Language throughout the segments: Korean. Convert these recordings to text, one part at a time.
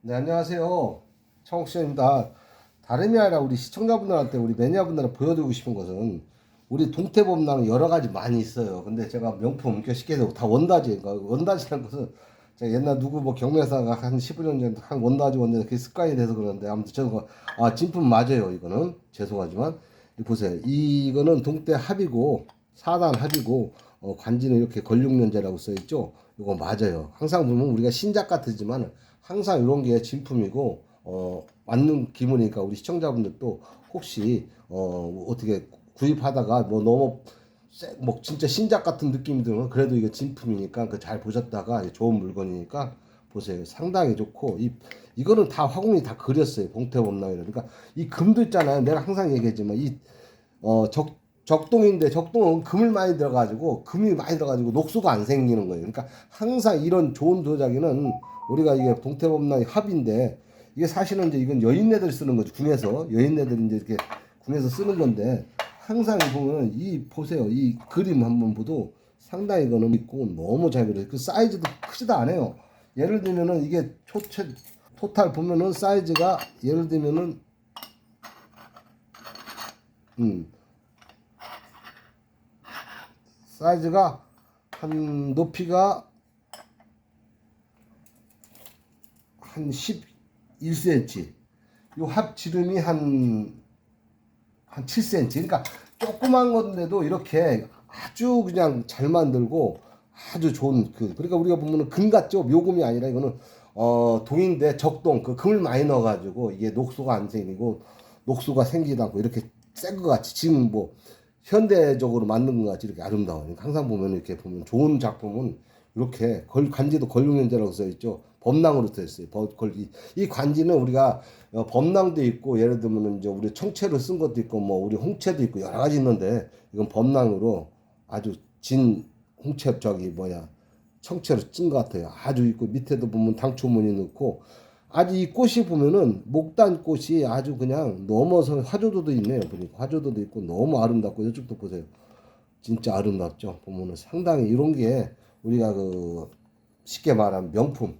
네, 안녕하세요. 청옥시입니다. 다름이 아니라 우리 시청자분들한테 우리 매니아분들한테 보여드리고 싶은 것은 우리 동태범랑은 여러 가지 많이 있어요. 근데 제가 명품 그 쉽게 해서 다 원다지. 그러니까 원다지라는 것은 제가 옛날 누구 뭐 경매사가 한 15년 전에 한 원다지 원다지 그게 습관이 돼서 그러는데 아무튼 저거 아 진품 맞아요 이거는 죄송하지만 이 보세요 이거는 동태 합이고 사단 합이고 어, 관지는 이렇게 걸육면제라고 써 있죠. 이거 맞아요. 항상 보면 우리가 신작 같으지만 항상 이런 게 진품이고 어, 맞는 기분이니까 우리 시청자분들도 혹시 어, 어떻게 구입하다가 뭐 너무 쎄- 뭐 진짜 신작 같은 느낌이 들면 그래도 이거 진품이니까 그 잘 보셨다가 좋은 물건이니까 보세요. 상당히 좋고 이 이거는 다 화공이 다 그렸어요. 봉태범랑이라. 그러니까 이 금도 있잖아요. 내가 항상 얘기했지만 이 어, 적, 적동인데 적동은 금을 많이 들어가지고 금이 많이 들어가지고 녹수가 안 생기는 거예요. 그러니까 항상 이런 좋은 도자기는 우리가 이게 동태범랑이 합인데 이게 사실은 이제 이건 여인네들 쓰는 거죠. 궁에서 여인네들이 이제 이렇게 궁에서 쓰는 건데 항상 보면 이 보세요. 이 그림 한번 보도 상당히 이거는 있고 너무 잘 그려요. 그 사이즈도 크지도 않아요. 예를 들면은 이게 초체 토탈 보면은 사이즈가 예를 들면은 음 사이즈가 한 높이가 한 11cm. 요 합 지름이 한, 한 7cm. 그러니까 조그만 건데도 이렇게 아주 그냥 잘 만들고 아주 좋은 그, 그러니까 우리가 보면은 금 같죠? 묘금이 아니라 이거는 어, 동인데 적동, 그 금을 많이 넣어가지고 이게 녹수가 안 생기고 녹수가 생기다 않고 이렇게 센것 같이 지금 뭐 현대적으로 만든 것 같이 이렇게 아름다워요. 그러니까 항상 보면 이렇게 보면 좋은 작품은 이렇게 걸, 관지도 걸육면제라고 써 있죠. 범랑으로 써 있어요. 버- 걸, 이, 이 관지는 우리가 어, 범랑도 있고 예를 들면 이제 우리 청채로 쓴 것도 있고 뭐 우리 홍채도 있고 여러 가지 있는데 이건 범랑으로 아주 진 홍채 저기 뭐야 청채로 찐것 같아요. 아주 있고 밑에도 보면 당초무늬 넣고 아주 이 꽃이 보면은 목단 꽃이 아주 그냥 넘어서 화조도도 있네요. 보니까 화조도도 있고 너무 아름답고 이쪽도 보세요. 진짜 아름답죠. 보면은 상당히 이런 게 우리가 그 쉽게 말하면 명품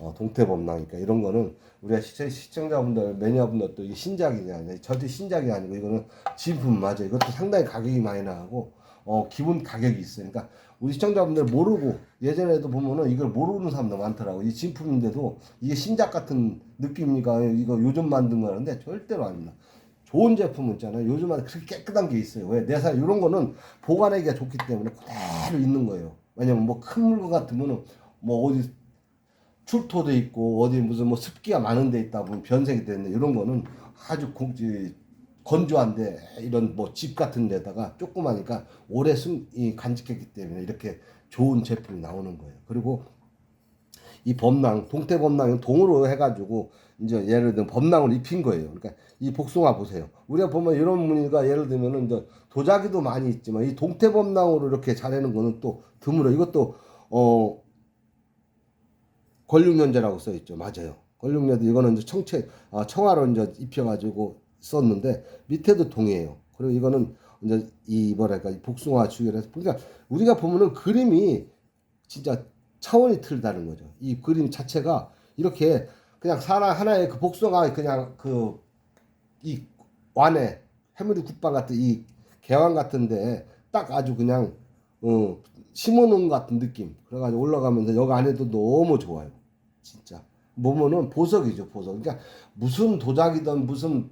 어, 동태범랑이니까 이런 거는 우리가 시청, 시청 자분들 매니아분들도 이게 신작이냐 아니냐 절대 신작이 아니고 이거는 진품 맞아요. 이것도 상당히 가격이 많이 나가고 어, 기본 가격이 있어요. 그러니까 우리 시청자분들 모르고 예전에도 보면은 이걸 모르는 사람도 많더라고. 이 진품인데도 이게 신작 같은 느낌이니까 이거 요즘 만든 거라는데 절대로 아닙니다. 좋은 제품 있잖아요. 요즘은 그렇게 깨끗한 게 있어요. 왜? 내사 이런 거는 보관하기가 좋기 때문에 그대로 있는 거예요. 왜냐면 뭐 큰 물건 같으면은 뭐 어디 출토돼 있고 어디 무슨 뭐 습기가 많은 데 있다 보면 변색이 되는데 이런 거는 아주 공지 건조한데 이런 뭐 집 같은 데다가 조그마니까 오래 숨, 이 간직했기 때문에 이렇게 좋은 제품이 나오는 거예요. 그리고 이 범랑, 동태 범랑은 동으로 해가지고 이제 예를 들면 범랑을 입힌 거예요. 그러니까 이 복숭아 보세요. 우리가 보면 이런 무늬가 예를 들면은 이제 도자기도 많이 있지만 이 동태 범랑으로 이렇게 자르는 거는 또 드물어. 이것도 어 권육면제라고 써 있죠. 맞아요. 권육면제 이거는 이제 청채 아, 청화로 이제 입혀가지고 썼는데 밑에도 동이에요. 그리고 이거는 이제 이 뭐랄까 이 복숭아 주열해서 그러니까 우리가 보면은 그림이 진짜 차원이 틀다는 거죠. 이 그림 자체가 이렇게 그냥 하나 하나의 그 복숭아 그냥 그 이 완에 해물이 국밥 같은 이 개왕 같은데 딱 아주 그냥 어 심어놓은 것 같은 느낌. 그래가지고 올라가면서 여기 안에도 너무 좋아요. 진짜 보면은 보석이죠 보석. 그러니까 무슨 도자기든 무슨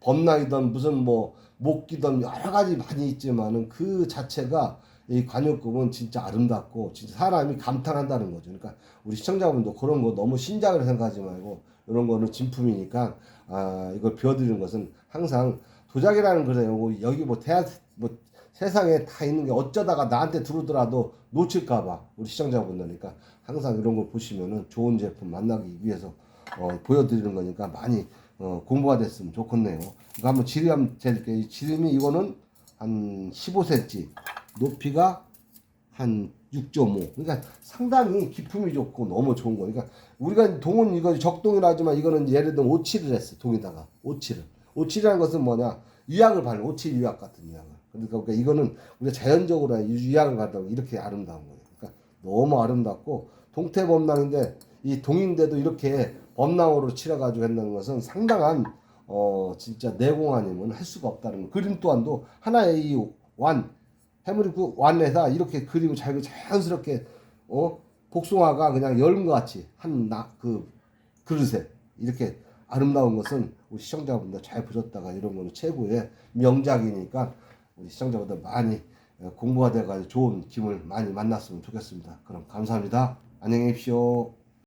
범랑이든 무슨 뭐 목기든 여러 가지 많이 있지만은 그 자체가 이 관역급은 진짜 아름답고 진짜 사람이 감탄한다는 거죠. 그러니까 우리 시청자분도 그런 거 너무 신작을 생각하지 말고 이런 거는 진품이니까 아 이걸 비워드리는 것은 항상 도자기라는 거래요. 여기 뭐 대학 뭐 세상에 다 있는 게 어쩌다가 나한테 들어오더라도 놓칠까봐 우리 시청자분들니까 항상 이런 걸 보시면은 좋은 제품 만나기 위해서 어, 보여드리는 거니까 많이 어, 공부가 됐으면 좋겠네요. 이거 한번 지름. 이 지름이 이거는 한 15cm, 높이가 한 6.5. 그러니까 상당히 기품이 좋고 너무 좋은 거니까 우리가 동은 이거 적동이라지만 이거는 예를 들면 오칠을 했어 동에다가 오칠을. 오칠이라는 것은 뭐냐 유약을 바르는 오칠 유약 같은 유약을. 그러니까 그러니까 이거는 우리가 자연적으로 유약을 바른다고 이렇게 아름다운 거예요. 그러니까 너무 아름답고 동태범랑인데 이 동인데도 이렇게 범랑으로 칠해가지고 했는 것은 상당한 어 진짜 내공 아니면 할 수가 없다는 거. 그림 또한도 하나의 이 완 해물이 그 완에다 이렇게 그리고 잘 자연스럽게 어 복숭아가 그냥 것 같이 한 나 그 그릇에 이렇게 아름다운 것은 우리 시청자분들 잘 보셨다가 이런 거는 최고의 명작이니까 우리 시청자분들 많이 어, 공부가 돼가지고 좋은 김을 많이 만났으면 좋겠습니다. 그럼 감사합니다. 안녕히 계십시오.